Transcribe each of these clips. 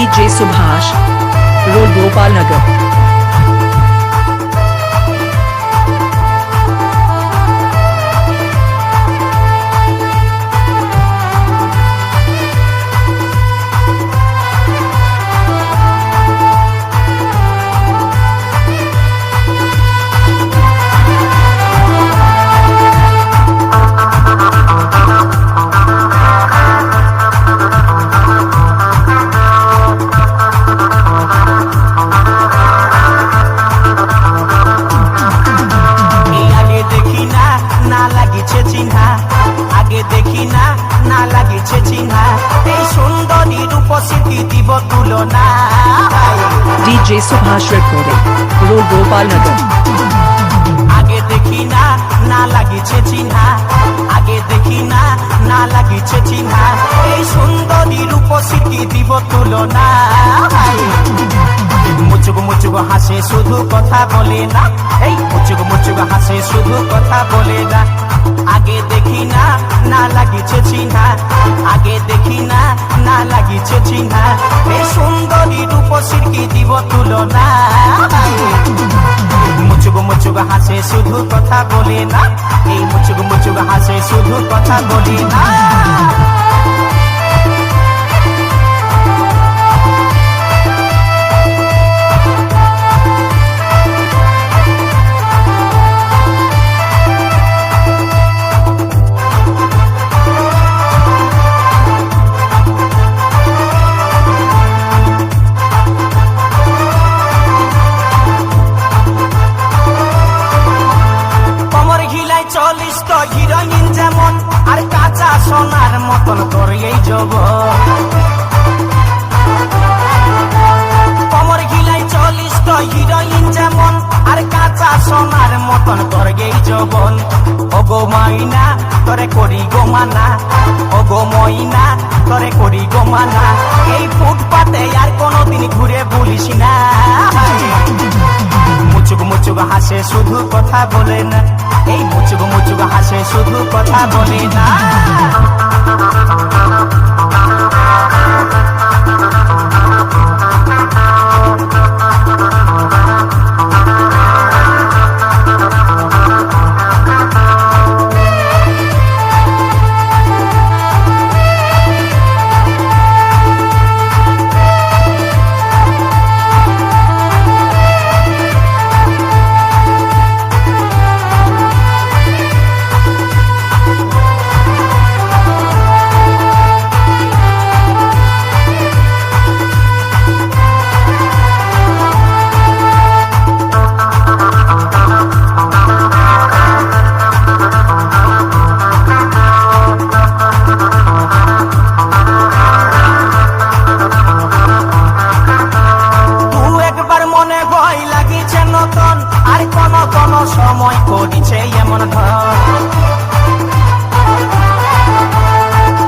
DJ Subhash road Gopal Nagar আগে দেখি না না লাগিছে চিহ্না এই সুন্দরী রূপসী দিব তুলনা। DJ Subhash recording, Road Gopal Nagar. আগে দেখি না না লাগিছে চিহ্না আগে দেখি না না লাগিছে চিহ্না এই সুন্দরী রূপসী দিব তুলনা। মুচুক হাসে, শুধু কথা বলে না। এই মুচুক মুচুক হাসে, শুধু কথা বলে না। আগে দেখি না না লাগিছে চিহ্না। আগে দেখি না না লাগিছে চিহ্না। এই সুন্দরী রূপসী দিব তুলনা? মুচুক মুচুক হাসে, শুধু কথা বলে না। এই মুচুক মুচুক হাসে, শুধু কথা বলে না। তো হিরোইন যেমন, আর কাঁচা সোনার মতন তোর এই জব কমর ঘিলাই চল্লিশ তো হিরোইন যেমন, আর কাঁচা সোনার মতন তোর এই জবন ও গো মাইনা তোরে করি গো মানা। ও গো মইনা তোরে করি গো মানা। এই ফুটপাতে আর কোনোদিন ঘুরে বলিস না। মুচুক মুচুক হাসে, শুধু কথা বলে না। এই মুচুক মুচুক হাসে, শুধু কথা বলে না। সময় করিছে এমন ধর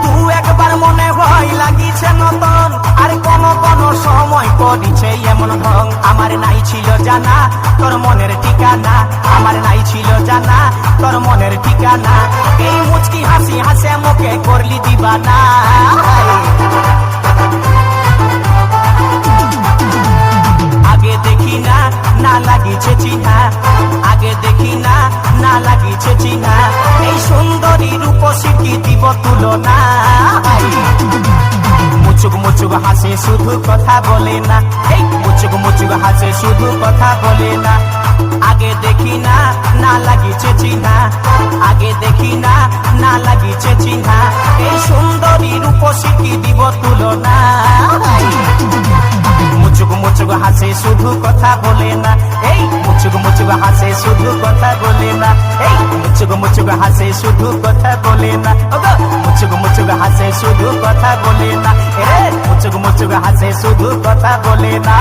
তু একবার মনে ভয় লাগিছে নতন, আর কোন কোন সময় করিছে এমন ঢং। আমার নাই ছিল জানা, তোর মনের ঠিকানা। আমার নাই ছিল জানা, তোর মনের ঠিকানা। এই মুচকি হাসি হাসে মুখে করলি দিবানা। আগে দেখি না না লাগিছে চিহ্না। আগে দেখি না না লাগিছে চিহ্না এই সুন্দরী রূপসী দিব তুলনা। মুচুক মুচুক হাসে শুধু কথা বলে না। এই মুচুক মুচুক হাসে শুধু কথা বলে না। আগে দেখি না না লাগিছে চিহ্না আগে দেখি না না লাগিছে চিহ্না এই সুন্দরী রূপসী দিব তুলনা। মুচুক মুচুক হাসে, শুধু কথা বলে না। এই মুচুক মুচুক হাসে, শুধু কথা বলে না। এই মুচুক মুচুক হাসে, শুধু কথা বলে না। ওগো, মুচুক মুচুক হাসে, শুধু কথা বলে না। এ, মুচুক মুচুক হাসে, শুধু কথা বলে না।